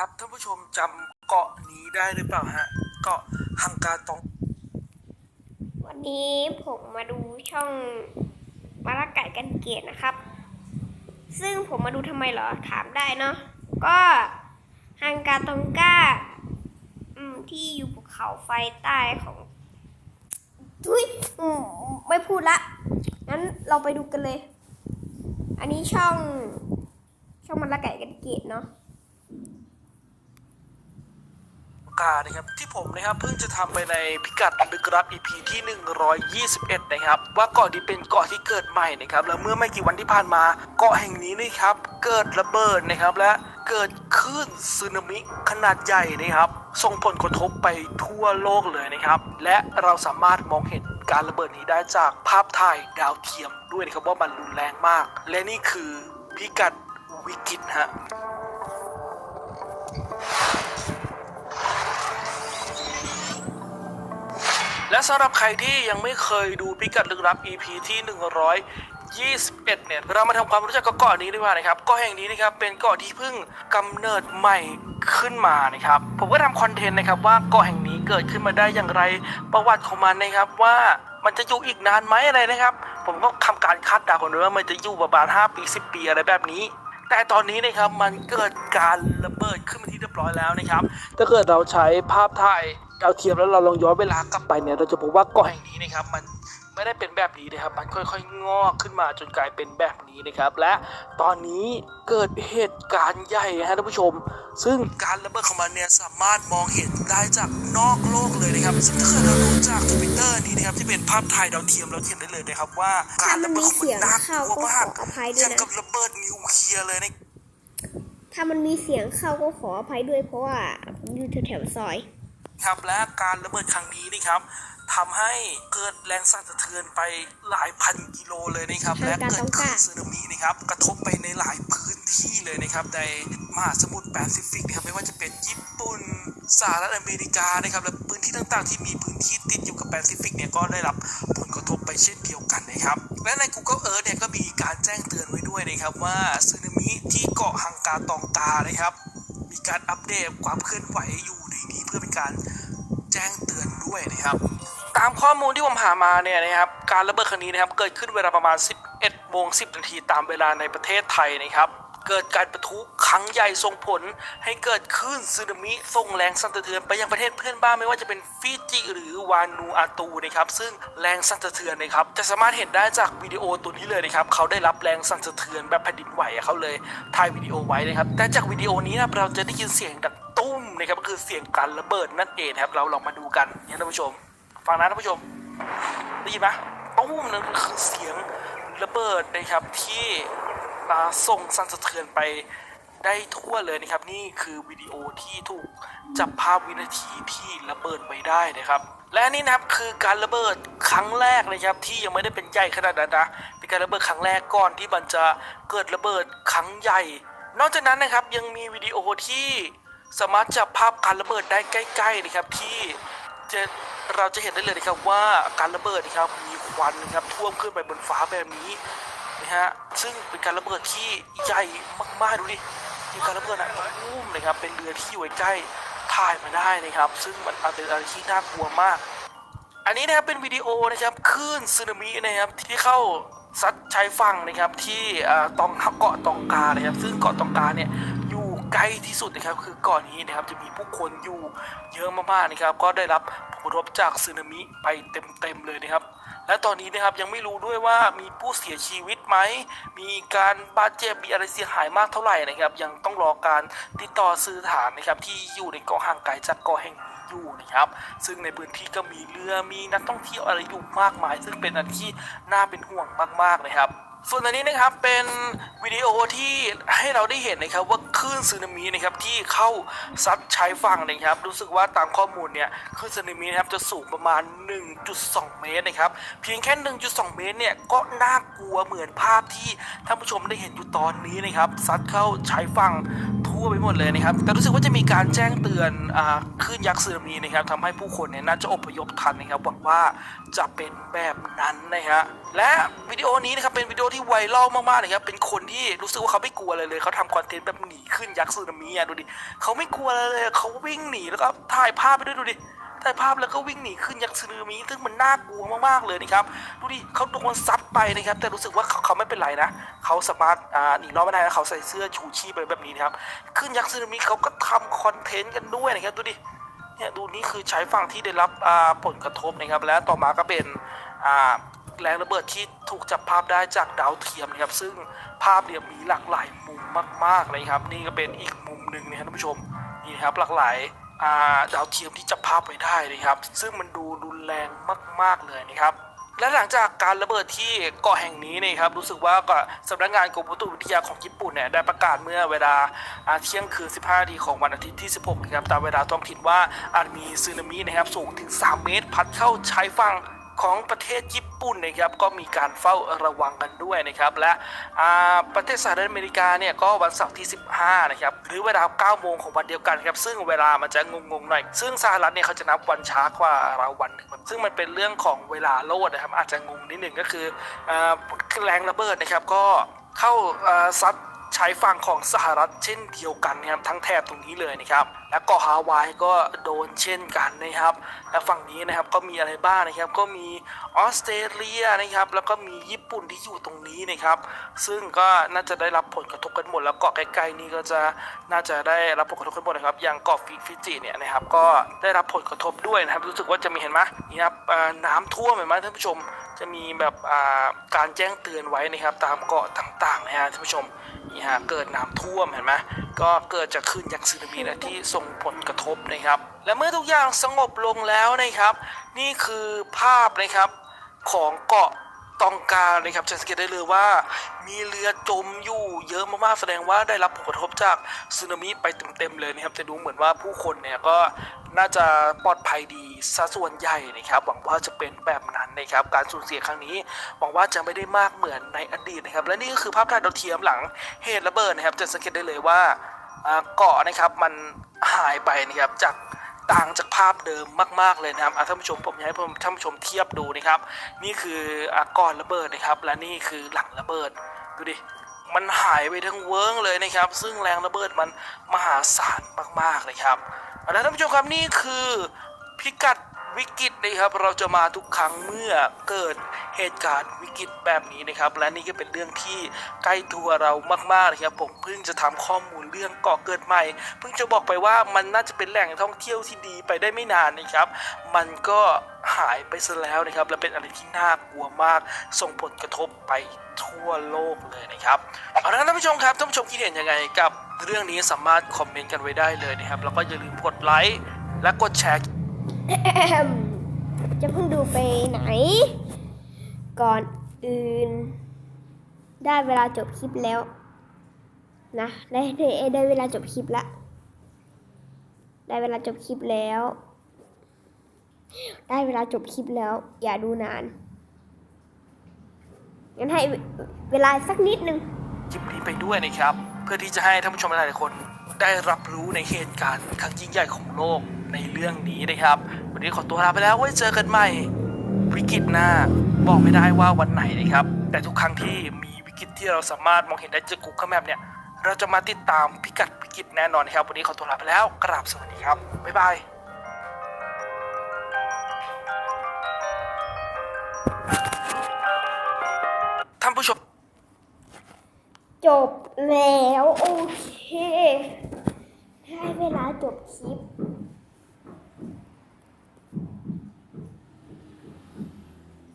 ครับท่านผู้ชมจำเกาะนี้ได้หรือเปล่าฮะเกาะฮังกาตอง วันนี้ผมมาดูช่องมาละไก่กันเกตนะครับ ซึ่งผมมาดูทำไมเหรอถามได้เนาะก็ฮังกาตองก้าอืมที่อยู่ภูเขาไฟใต้ของทุยอไม่พูดละงั้นเราไปดูกันเลย อันนี้ช่องช่องมาละไก่กันเกตเนาะ กานะครับที่ผมนะครับเพิ่งจะทำไปในพิกัดลึกลับ EP ที่ 121 นะครับ ว่าเกาะนี้เป็นเกาะที่เกิดใหม่นะครับแล้วเมื่อไม่กี่วันที่ผ่านมาเกาะแห่งนี้นะครับเกิดระเบิดนะครับและเกิดคลื่นสึนามิขนาดใหญ่นะครับ ส่งผลกระทบไปทั่วโลกเลยนะครับ และเราสามารถมองเห็นการระเบิดนี้ได้จากภาพถ่ายดาวเทียมด้วยนะครับว่ามันรุนแรงมาก และนี่คือพิกัดวิกฤตฮะ และสำหรับใครที่ยังไม่เคยดูพิกัดลึกลับ EP ที่ 121 เนี่ย เรามาทำความรู้จักกับเกาะนี้ดีกว่านะครับ เกาะแห่งนี้นะครับเป็นเกาะที่เพิ่งกำเนิดใหม่ขึ้นมานะครับ ผมก็ทำคอนเทนต์นะครับว่าเกาะแห่งนี้เกิดขึ้นมาได้อย่างไร ประวัติของมันนะครับว่ามันจะอยู่อีกนานไหมอะไรนะครับ ผมก็ทำการคาดเดากันว่ามันจะอยู่ประมาณ 5 ปี 10 ปีอะไรแบบนี้แต่ตอนนี้นะครับมันเกิดการระเบิดขึ้นมาที่เรียบร้อยแล้วนะครับ ถ้าเกิดเราใช้ภาพถ่ายดาวเทียมแล้วเราลองย้อนเวลากลับไปเนี่ยเราจะพบว่าเกาะแห่งนี้นะครับมันไม่ได้เป็นแบบนี้นะครับ มันค่อยๆ งอกขึ้นมาจนกลายเป็นแบบนี้นะครับ และตอนนี้เกิดเหตุการณ์ใหญ่นะฮะท่านผู้ชม ซึ่งการระเบิดของมันเนี่ยสามารถมองเห็นได้จากนอกโลกเลยนะครับ ซึ่งถ้าเกิดเราดูจากทวิตเตอร์นี้นะครับที่เป็นภาพถ่ายดาวเทียมเราเห็นได้เลยนะครับว่าการระเบิดของมันน่ากลัวมากถ้ามันมีเข้าก็ขออภัยด้วยนะอย่างกับระเบิดนิวเคลียร์เลยนะถ้ามันมีเสียงเข้าก็ขออภัยด้วยเพราะว่าผมอยู่แถวๆซอย ครับและการระเบิดครั้งนี้นะครับทำให้เกิดแรงสั่นสะเทือนไปหลายพันกิโลเลยนะครับทางและการเกิดต้องคกาลื่นสึนามินะครับ กระทบไปในหลายพื้นที่เลยนะครับ ในมหาสมุทรแปซิฟิกนะครับไม่ว่าจะเป็นญี่ปุ่นสหรัฐอเมริกานะครับ และพื้นที่ต่างๆ ที่มีพื้นที่ติดอยู่กับแปซิฟิกเนี่ยก็ได้รับผลกระทบไปเช่นเดียวกันนะครับ และใน Google Earth เนี่ยก็มีการแจ้งเตือนไว้ด้วยนะครับว่าสึนามิที่เกาะฮังกาตองกานะครับ มีการอัปเดตความเคลื่อนไหวอยู่ในนี้เพื่อเป็นการแจ้งเตือนด้วยนะครับ ตามข้อมูลที่ผมหามาเนี่ยนะครับการระเบิดครั้งนี้นะครับเกิดขึ้นเวลาประมาณ 11โมง10นาทีตามเวลาในประเทศไทยนะครับเกิดการประทุครั้งใหญ่ส่งผลให้เกิดคลื่นสึนามิส่งแรงสั่นสะเทือนไปยังประเทศเพื่อนบ้านไม่ว่าจะเป็นฟิจิหรือวานูอาตูนะครับซึ่งแรงสั่นสะเทือนนะครับจะสามารถเห็นได้จากวิดีโอตัวนี้เลยนะครับเขาได้รับแรงสั่นสะเทือนแบบแผ่นดินไหวเขาเลยถ่ายวิดีโอไว้นะครับแต่จากวิดีโอนี้นะเราจะได้ยินเสียงดัง ตุ้มนะครับก็คือเสียงการระเบิดนั่นเองครับ เราลองมาดูกันนี่ยท่านผู้ชมฟังนะท่านผู้ชมได้ยินไหมตุ้มนั่นคือเสียงระเบิดนะครับที่มาส่งสั่นสะเทือนไปได้ทั่วเลยนะครับ นี่คือวิดีโอที่ถูกจับภาพวินาทีที่ระเบิดไว้ได้นะครับ และนี่นะครับคือการระเบิดครั้งแรกนะครับที่ยังไม่ได้เป็นใหญ่ขนาดนั้นนะเป็นการระเบิดครั้งแรกก่อนที่มันจะเกิดระเบิดครั้งใหญ่ นอกจากนั้นนะครับยังมีวิดีโอที่ สามารถจับภาพการระเบิดได้ใกล้ๆนะครับที่จะเราจะเห็นได้เลยนะครับว่าการระเบิดนะครับมีควันนะครับท่วมขึ้นไปบนฟ้าแบบนี้นะฮะซึ่งเป็นการระเบิดที่ใหญ่มากๆดูดิมีการระเบิดอะพุ่มนะครับเป็นเรือที่อยู่ใกล้ถ่ายมาได้นะครับ ซึ่งมันเป็นอะไรที่น่ากลัวมาก อันนี้นะครับเป็นวิดีโอนะครับคลื่นสึนามินะครับที่เข้าซัดชายฝั่งนะครับที่ตองเกาะตองกานะครับซึ่งเกาะตองกาเนี่ย ใกล้ที่สุดนะครับคือกาะนี้นะครับจะมีผู้คนอยู่เยอะมากๆนะครับ ก็ได้รับผลกระทบจากสึนามิไปเต็มๆเลยนะครับ และตอนนี้นะครับยังไม่รู้ด้วยว่ามีผู้เสียชีวิตไหม มีการบาดเจ็บมีอะไรเสียหายมากเท่าไหร่นะครับ ยังต้องรอการติดต่อสื่อฐานนะครับที่อยู่ในเกาะห่างไกลจากเกาะแห่งนี้อยู่นะครับ ซึ่งในพื้นที่ก็มีเรือมีนักท่องเที่ยวอะไรอยู่มากมาย ซึ่งเป็นอันที่น่าเป็นห่วงมากๆนะครับส่วนอันนี้นะครับเป็นวิดีโอที่ให้เราได้เห็นนะครับว่า คลื่นสึนามินะครับที่เข้าซัดชายฝั่งนะครับรู้สึกว่าตามข้อมูลเนี่ยคลื่นสึนามินะครับจะสูงประมาณ 1.2 เมตรนะครับเพียงแค่ 1.2 เมตรเนี่ยก็น่ากลัวเหมือนภาพที่ท่านผู้ชมได้เห็นอยู่ตอนนี้นะครับซัดเข้าชายฝั่งทั่วไปหมดเลยนะครับแต่รู้สึกว่าจะมีการแจ้งเตือนอ่าคลื่นยักษ์สึนามินะครับทำให้ผู้คนเนี่ยน่าจะอพยพทันนะครับหวังว่าจะเป็นแบบนั้นนะฮะและวิดีโอนี้นะครับเป็นวิดีโอที่ไวรัลมากๆนะครับเป็นคนที่รู้สึกว่าเขาไม่กลัวเลยเลยเขาทำคอนเทนต์แบบหนีขึ้นยักษ์สึนามิอะดูดิเขาไม่กลัวอะไรเลยเขาวิ่งหนีแล้วก็ถ่ายภาพไปด้วยดูดิถ่ายภาพแล้วก็วิ่งหนีขึ้นยักษ์สึนามิซึ่งมันน่ากลัวมากๆเลยนะครับดูดิเขาโดนซัดไปนะครับ แต่รู้สึกว่าเขาเขาไม่เป็นไรนะเขาสามารถอ่าหนีรอดไม่ได้นะเขาใส่เสื้อชูชีพอะไรแบบนี้นะครับขึ้นยักษ์สึนามิเขาก็ทำคอนเทนต์กันด้วยนะครับดูดิเนี่ยดูนี่คือใช้ฝั่งที่ได้รับอ่าผลกระทบนะครับและต่อมาก็เป็นอ่า แรงระเบิดที่ถูกจับภาพได้จากดาวเทียมนะครับซึ่งภาพเนี่ยมีหลากหลายมุมมากๆเลยครับ นี่ก็เป็นอีกมุมหนึ่งนะครับท่านผู้ชมนี่นะครับหลากหลายาดาวเทียมที่จับภาพไว้ได้นะครับ ซึ่งมันดูรุนแรงมาก ๆเลยนะครับและหลังจากการระเบิดที่เกาะแห่งนี้นะครับรู้สึกว่าก็สำนักงานกรมอุตุวิทยาของญี่ปุ่นเนี่ยได้ประกาศเมื่อเวลาอ่าเที่ยงคืน 15นาทีของวันอาทิตย์ที่ 16นะครับตามเวลาท้องถิ่นว่าอาจมีสึนามินะครับสูงถึง 3 เมตร พัดเข้าชายฝั่ง ของประเทศญี่ปุ่นนะครับก็มีการเฝ้าระวังกันด้วยนะครับและประเทศสหรัฐอเมริกาเนี่ยก็วันเสาร์ที่ 15นะครับหรือเวลา9โมงของวันเดียวกันครับซึ่งเวลามันจะงงๆหน่อยซึ่งสหรัฐเนี่ยเขาจะนับวันช้ากว่าเราวันหนึ่งซึ่งมันเป็นเรื่องของเวลาโลดนะครับอาจจะงงนิดหนึ่งก็คืออแรงระเบิดนะครับก็เข้าซัด ใช้ฝั่งของสหรัฐเช่นเดียวกันนะครับทั้งแถบตรงนี้เลยนะครับและเกาะฮาวายก็โดนเช่นกันนะครับและฝั่งนี้นะครับก็มีอะไรบ้างนะครับก็มีออสเตรเลียนะครับแล้วก็มีญี่ปุ่นที่อยู่ตรงนี้นะครับซึ่งก็น่าจะได้รับผลกระทบกันหมด แล้วเกาะใกล้ๆนี้ก็จะน่าจะได้รับผลกระทบกันหมดนะครับอย่างเกาะฟิฟิจิเนี่ยนะครับก็ได้รับผลกระทบด้วยนะครับรู้สึกว่าจะมีเห็นไหมนี่ครับน้ำท่วมเห็นไหมท่านผู้ชมจะมีแบบการแจ้งเตือนไว้นะครับตามเกาะต่างๆนะฮะท่านผู้ชม นี่ฮะเกิดน้ำท่วมเห็นไหมก็เกิดจากคลื่นยักษ์สึนามินะที่ส่งผลกระทบนะครับ และเมื่อทุกอย่างสงบลงแล้วนะครับ นี่คือภาพนะครับของเกาะ ตองกานะครับจะสังเกตได้เลยว่า มีเรือจมอยู่เยอะมากๆแสดงว่าได้รับผลกระทบจากสึนามิไปเต็มๆเลยนะครับจะดูเหมือนว่าผู้คนเนี่ยก็น่าจะปลอดภัยดีซะส่วนใหญ่นะครับหวังว่าจะเป็นแบบนั้นนะครับการสูญเสียครั้งนี้หวังว่าจะไม่ได้มากเหมือนในอดีตนะครับและนี่ก็คือภาพถ่ายดาวเทียมหลังเหตุระเบิดนะครับจะสังเกตได้เลยว่าอ่าเกาะนะครับมันหายไปนะครับจาก ต่างจากภาพเดิมมาก ๆ เลยนะครับท่านผู้ชมผมอยากให้ท่านผู้ชมเทียบดูนะครับ นี่คืออก่อนระเบิดนะครับ และนี่คือหลังระเบิดดูดิมันหายไปทั้งเวิ้งเลยนะครับ ซึ่งแรงระเบิดมันมหาศาลมากๆเลยครับเอาละท่านผู้ชมครับนี่คือพิกัดวิกฤต นะครับเราจะมาทุกครั้งเมื่อเกิดเหตุการณ์วิกฤตแบบนี้นะครับ และนี่ก็เป็นเรื่องที่ใกล้ตัวเรามากๆเลยครับผมเพิ่งจะทำข้อมูลเรื่องเกาะเกิดใหม่ เพิ่งจะบอกไปว่ามันน่าจะเป็นแหล่งท่องเที่ยวที่ดีไปได้ไม่นานนะครับ มันก็หายไปซะแล้วนะครับ และเป็นอะไรที่น่ากลัวมาก ส่งผลกระทบไปทั่วโลกเลยนะครับเอาละท่านผู้ชมครับท่านผู้ชมคิดเห็นยังไงกับเรื่องนี้สามารถคอมเมนต์กันไว้ได้เลยนะครับ แล้วก็อย่าลืมกดไลค์และกดแชร์ จะเพิ่งดูไปไหน ก่อนอื่น ได้เวลาจบคลิปแล้ว นะได้ได้ได้เวลาจบคลิปละ ได้เวลาจบคลิปแล้ว ได้เวลาจบคลิปแล้ว อย่าดูนานงั้นให้เวลาสักนิดนึงคลิปนี้ไปด้วยนะครับ เพื่อที่จะให้ท่านผู้ชมหลายๆคนได้รับรู้ในเหตุการณ์ครั้งยิ่งใหญ่ของโลก ในเรื่องนี้นะครับ วันนี้ขอตัวลาไปแล้วไว้เจอกันใหม่ วิกฤตหน้าบอกไม่ได้ว่าวันไหนนะครับ แต่ทุกครั้งที่มีวิกฤตที่เราสามารถมองเห็นได้จาก Google Map เนี่ย เราจะมาติดตามพิกัดวิกฤตแน่นอนนะครับ วันนี้ขอตัวลาไปแล้วกราบสวัสดีครับ บ๊ายบายท่านผู้ชม จบแล้ว โอเค ได้เวลาจบคลิป